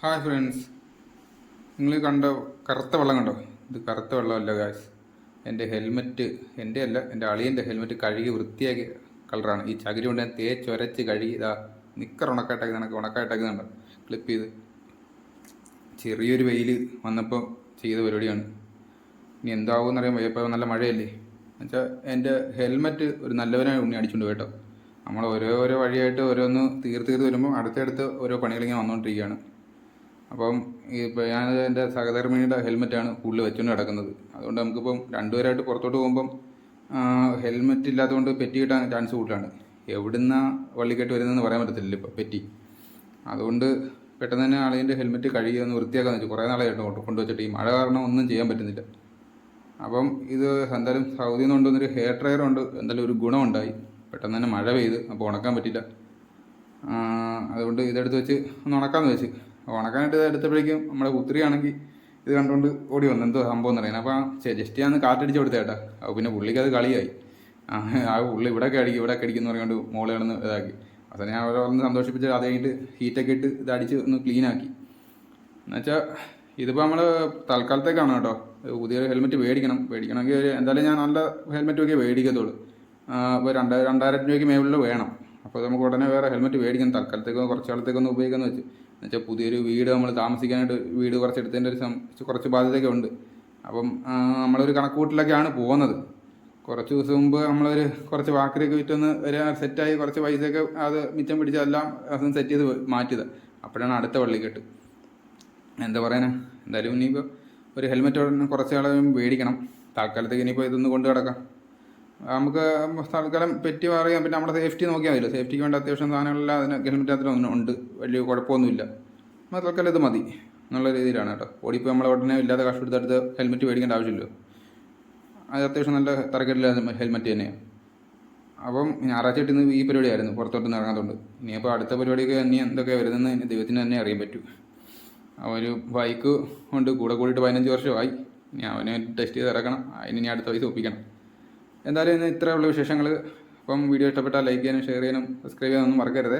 Hi friends നിങ്ങൾ കണ്ടോ കറുത്ത വെള്ളം കണ്ടോ? ഇത് കറുത്ത വെള്ളമല്ല ഗായ്സ് എന്റെ ഹെൽമെറ്റ് എന്റെ അല്ല എന്റെ അളിയന്റെ ഹെൽമെറ്റ് കഴുകി വൃത്തിയാക്കി കളറാണ്. ഈ ചകിരി കൊണ്ട് ഞാൻ തേച്ചൊരച്ച് കഴുകി ഇതാ നിക്കർ ഉണക്കായിട്ടൊക്കെ നിനക്ക് ഉണക്കായിട്ടൊക്കെ ക്ലിപ്പ് ചെയ്ത്. ചെറിയൊരു വെയിൽ വന്നപ്പോൾ ചെയ്ത പരിപാടിയാണ്. ഇനി എന്താവും എന്നറിയാൻ വയ്യപ്പോൾ നല്ല മഴയല്ലേ? എന്നുവെച്ചാൽ എന്റെ ഹെൽമെറ്റ് ഒരു നല്ലവനായി ഉണ്ണി അടിച്ചുകൊണ്ട് കേട്ടോ. നമ്മൾ ഓരോ ഓരോ വഴിയായിട്ട് ഓരോന്ന് തീർത്ത് തീർത്ത് വരുമ്പോൾ അടുത്തടുത്ത് ഓരോ പണികളിങ്ങനെ വന്നുകൊണ്ടിരിക്കുകയാണ് അപ്പം ഇപ്പം ഞാൻ എന്റെ സഹധർമ്മിണിയുടെ ഹെൽമെറ്റാണ് കൂടുതൽ വെച്ചുകൊണ്ട് കിടക്കുന്നത് അതുകൊണ്ട് നമുക്കിപ്പം രണ്ടുപേരായിട്ട് പുറത്തോട്ട് പോകുമ്പം ഹെൽമെറ്റ് ഇല്ലാത്തതുകൊണ്ട് പെറ്റി കിട്ടാൻ ചാൻസ് കൂടുതലാണ്. എവിടുന്ന വള്ളിക്കെട്ട് വരുന്നതെന്ന് പറയാൻ പറ്റത്തില്ലല്ലോ ഇപ്പോൾ പെറ്റി. അതുകൊണ്ട് പെട്ടെന്ന് തന്നെ ആളിന്റെ ഹെൽമെറ്റ് കഴുകി ഒന്ന് വൃത്തിയാക്കാന്ന് വെച്ചു. കുറേ നാളായിട്ട് കൊണ്ട് കൊണ്ടുവച്ചിട്ട് ഈ മഴ കാരണം ഒന്നും ചെയ്യാൻ പറ്റുന്നില്ല. അപ്പം ഇത് എന്തായാലും സൗദിയിൽ നിന്ന് കൊണ്ടുവന്നൊരു ഹെയർ ഡ്രയർ ഉണ്ട്. എന്തായാലും ഒരു ഗുണമുണ്ടായി പെട്ടെന്ന് തന്നെ മഴ പെയ്ത്. അപ്പോൾ ഉണക്കാൻ പറ്റില്ല അതുകൊണ്ട് ഇതെടുത്ത് വെച്ച് ഒന്ന് ഉണക്കാമെന്ന് വെച്ച്. ഉണക്കാനായിട്ട് എടുത്തപ്പോഴേക്കും നമ്മുടെ കുത്തിരിയാണെങ്കിൽ ഇത് കണ്ടുകൊണ്ട് ഓടി വന്നു. എന്തോ സംഭവം എന്ന് പറയുന്നത് അപ്പോൾ ജസ്റ്റ് ഞാൻ കാറ്റടിച്ച് കൊടുത്ത ചേട്ടാ അപ്പോൾ പിന്നെ പുള്ളിക്ക് അത് കളിയായി. ആ പുള്ളി ഇവിടെയൊക്കെ അടിക്കും ഇവിടെയൊക്കെ അടിക്കുന്നു പറഞ്ഞുകൊണ്ട് മോളെ കിടന്ന് ഇതാക്കി. അപ്പോൾ ഞാൻ അവരെ ഒന്ന് സന്തോഷിപ്പിച്ച് അത് കഴിഞ്ഞിട്ട് ഹീറ്റൊക്കെ ഇട്ട് ഇത് അടിച്ച് ഒന്ന് ക്ലീൻ ആക്കി. എന്നുവെച്ചാൽ ഇതിപ്പോൾ നമ്മൾ തൽക്കാലത്തേക്കാണ് കേട്ടോ. പുതിയ ഹെൽമെറ്റ് മേടിക്കണം. മേടിക്കണമെങ്കിൽ എന്തായാലും ഞാൻ നല്ല ഹെൽമെറ്റ് ഒക്കെ മേടിക്കത്തുള്ളൂ. ഇപ്പോൾ രണ്ടായിരം രണ്ടായിരം രൂപയ്ക്ക് മേളിൽ വേണം. അപ്പോൾ നമുക്ക് ഉടനെ വേറെ ഹെൽമെറ്റ് മേടിക്കണം. തൽക്കാലത്തേക്ക് കുറച്ച് കാലത്തേക്കൊന്ന് ഉപയോഗിക്കാമെന്ന് വെച്ച്. എന്നുവെച്ചാൽ പുതിയൊരു വീട് നമ്മൾ താമസിക്കാനായിട്ട് വീട് കുറച്ച് എടുത്തതിന്റെ ഒരു കുറച്ച് ബാധ്യതയൊക്കെ ഉണ്ട്. അപ്പം നമ്മളൊരു കണക്കൂട്ടിലൊക്കെയാണ് പോകുന്നത്. കുറച്ച് ദിവസം മുമ്പ് നമ്മളൊരു കുറച്ച് വാക്കറിയൊക്കെ വിറ്റൊന്ന് ഒരു സെറ്റായി കുറച്ച് പൈസയൊക്കെ അത് മിച്ചം പിടിച്ചതെല്ലാം അതൊന്ന് സെറ്റ് ചെയ്ത് മാറ്റിയത്. അപ്പോഴാണ് അടുത്ത വള്ളിക്കെട്ട് എന്താ പറയാനാ? എന്തായാലും ഇനിയിപ്പോൾ ഒരു ഹെൽമെറ്റ് കുറച്ച് നാളെ മേടിക്കണം. തൽക്കാലത്തേക്ക് ഇനിയിപ്പോൾ ഇതൊന്ന് കൊണ്ടു കിടക്കാം നമുക്ക് തൽക്കാലം പെറ്റി മാറിയാൽ പിന്നെ നമ്മുടെ സേഫ്റ്റി നോക്കിയാൽ മതിയല്ലോ. സേഫ്റ്റിക്ക് വേണ്ട അത്യാവശ്യം സാധനങ്ങളെല്ലാം അതിന് ഹെൽമെറ്റ് ഒന്നും ഉണ്ട്. വലിയ കുഴപ്പമൊന്നുമില്ല. നമ്മൾ തൽക്കാലം ഇത് മതി എന്നുള്ള രീതിയിലാണ് കേട്ടോ. ഓടിപ്പോൾ നമ്മളെ ഉടനെ ഇല്ലാതെ കഷ്ടപ്പെടുത്തടുത്ത് ഹെൽമെറ്റ് മേടിക്കേണ്ട ആവശ്യമില്ലല്ലോ. അത് അത്യാവശ്യം നല്ല തറക്കെട്ടില്ല ഹെൽമെറ്റ് തന്നെയാണ് അപ്പം ഞായറാഴ്ച ഇന്ന് ഈ പരിപാടിയായിരുന്നു. പുറത്തോട്ടൊന്നും ഇറങ്ങാത്തതുകൊണ്ട് ഇനിയിപ്പോൾ അടുത്ത പരിപാടിയൊക്കെ ഇനി എന്തൊക്കെ വരുന്നതെന്ന് ദൈവത്തിന് തന്നെ അറിയാൻ പറ്റൂ. ഒരു ബൈക്ക് കൊണ്ട് കൂടെ കൂടിയിട്ട് പതിനഞ്ച് വർഷമായി. ഇനി അവനെ ടെസ്റ്റ് ചെയ്ത് ഇറക്കണം. അതിന് ഇനി അടുത്ത പൈസ ഒപ്പിക്കണം. എന്തായാലും ഇന്ന് ഇത്രയുള്ള വിശേഷങ്ങൾ അപ്പം വീഡിയോ ഇഷ്ടപ്പെട്ടാൽ ലൈക്ക് ചെയ്യാനും ഷെയർ ചെയ്യാനും സബ്സ്ക്രൈബ് ചെയ്യാനൊന്നും മറക്കരുത്.